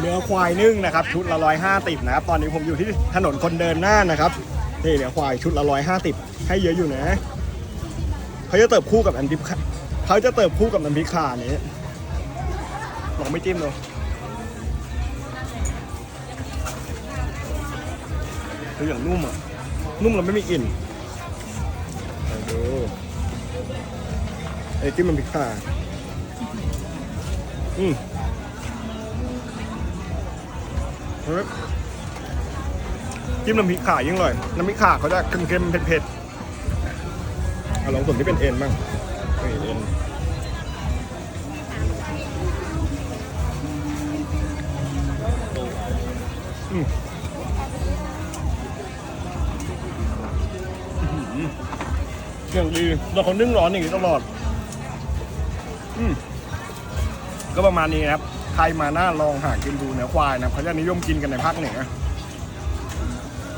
เนื้อควายนึ่งนะครับ ชุดละร้อยห้าสิบนะครับ ตอนนี้ผมอยู่ที่ถนนคนเดินหน้านะครับนี่เนื้อควายชุดละร้อยห้าสิบให้เยอะอยู่นะเขาจะเติบคู่กับอันดิบเขาจะเติบคู่กับน้ำพริกข่านี้ลองไม่จิ้มเลยคืออย่างนุ่มอะ นุ่มแล้วไม่มีกลิ่นเอาดูไอ้จิ้มมันพริกข่าอืม จิ้มน้ำพริกข่ายิ่งอร่อย น้ำพริกข่าเขาจะเค็มๆเผ็ดๆเอาลองส่วนที่เป็นเอ็นบ้างนี่เอ็นอืมอย่างดีแล้วเขานึ่งร้อนอย่างนี้ตลอด อืมก็ประมาณนี้ครับ ใครมาหน้าลองหากินดูเนื้อควายนะเขาจะนิยมกินกันในภาคเหนือ